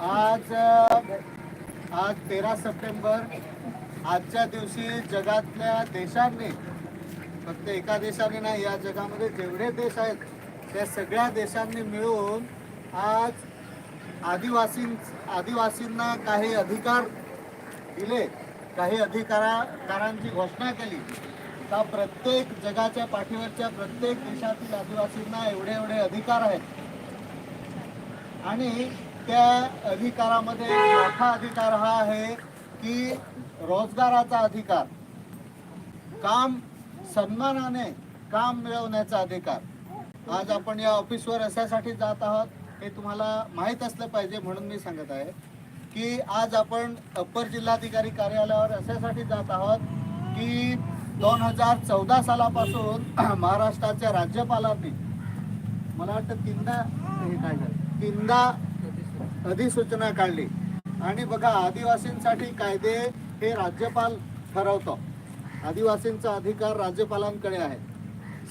आज आज तेरा सप्टेंबर आजच्या दिवशी जगातल्या देशांनी फक्त एका देशाने नाही या जगामध्ये जेवढे देश आहेत त्या सगळ्या देशांनी मिळून आज आदिवासी आदिवासींना काही अधिकार दिले. काही अधिकारांची घोषणा केली. का प्रत्येक जगाच्या पाठीवरच्या प्रत्येक देशातील आदिवासींना एवढे एवढे अधिकार आहेत. आणि त्या अधिकारामध्ये मोठा अधिकार हा आहे की रोजगाराचा अधिकार काम सन्मानाने काम मिळवण्याचा अधिकार. आज आपण या ऑफिसवर अशासाठी जात आहोत हे तुम्हाला माहीत असलं पाहिजे म्हणून मी सांगत आहे. की आज आपण अप्पर जिल्हाधिकारी कार्यालयावर अशासाठी जात आहोत की दोन हजार चौदा सालापासून महाराष्ट्राच्या राज्यपालांनी मला वाटतं तीनदा हे काय झालं? तीनदा अधिसूचना काढली. आणि बघा आदिवासींसाठी कायदे हे राज्यपाल ठरवतो. आदिवासींचा अधिकार राज्यपालांकडे आहे.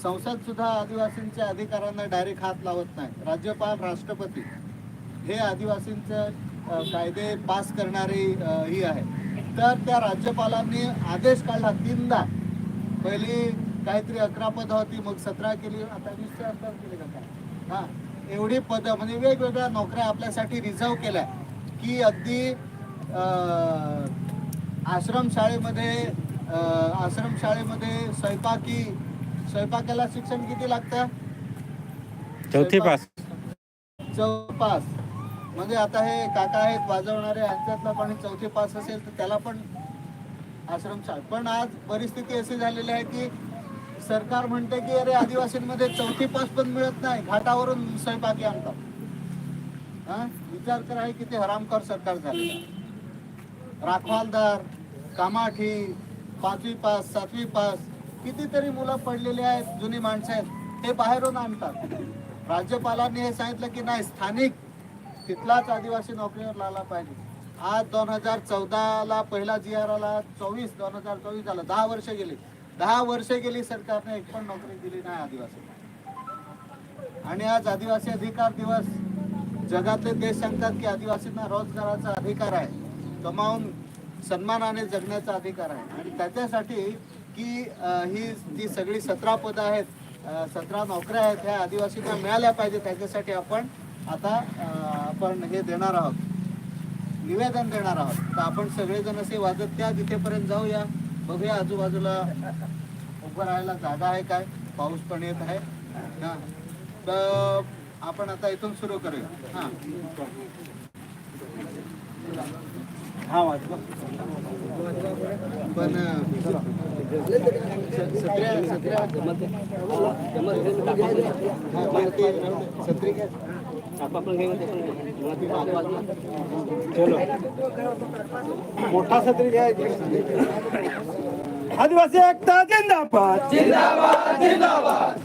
संसद सुद्धा आदिवासींच्या अधिकारांना डायरेक्ट हात लावत नाही. राज्यपाल राष्ट्रपती हे आदिवासींचं कायदे पास करणारी ही आहे. तर त्या राज्यपालांनी आदेश काढला तीनदा. पहिली काहीतरी अकरा पद होती मग सतरा केली. आता वीसच्या आसपास केली का काय? हा. एवढी पद म्हणजे वेगवेगळ्या नोकऱ्या आपल्यासाठी रिझर्व केल्या. की अगदी आश्रमशाळेमध्ये आश्रमशाळेमध्ये स्वयंपाकी स्वयंपाकाला शिक्षण किती लागतं? चौथी पास. चौपास म्हणजे आता हे काका आहेत वाजवणारे यांच्यातला पण चौथी पास असेल तर त्याला पण आश्रमशाळा पण आज परिस्थिती अशी झालेली आहे की सरकार म्हणते की अरे आदिवासींमध्ये चौथी पास पण मिळत नाही घाटावरून स्वयंपाकी आणतात. हा? विचार करा हे किती हरामखोर सरकार झालेलं आहे. राखवालदार कामाठी पाचवी पास सातवी पास कितीतरी मुलं पडलेली आहेत जुनी माणसं आहेत ते बाहेरून आणतात. राज्यपालांनी हे सांगितलं की नाही स्थानिक तिथलाच आदिवासी नोकरीवर लागला पाहिजे. आज दोन हजार चौदाला पहिला जी आर आला चोवीस दोन हजार चोवीस झाला दहा वर्ष गेली. दहा वर्ष गेली सरकारने एक पण नोकरी दिली नाही आदिवासी आणि आज आदिवासी अधिकार दिवस जगातले देश सांगतात की आदिवासींना रोजगाराचा अधिकार आहे. कमावून सन्मानाने जगण्याचा अधिकार आहे. आणि त्याच्यासाठी की ही जी सगळी सतरा पदं आहेत सतरा नोकऱ्या आहेत ह्या आदिवासींना मिळाल्या पाहिजे त्याच्यासाठी आपण आता आपण हे देणार आहोत. निवेदन देणार आहोत. तर आपण सगळेजण असे वाजत त्या तिथेपर्यंत जाऊया. बघूया आजूबाजूला उभं राहायला जागा आहे काय? पाऊस पण येत आहे. हा. तर आपण आता इथून सुरू करूया. हा. हा वाजवा. पण सत्र्या सत्र्या. सत्री काय मोठा सत्री घ्यायची आदिवासी एकता जिंदाबाद. जिंदाबाद जिंदाबाद.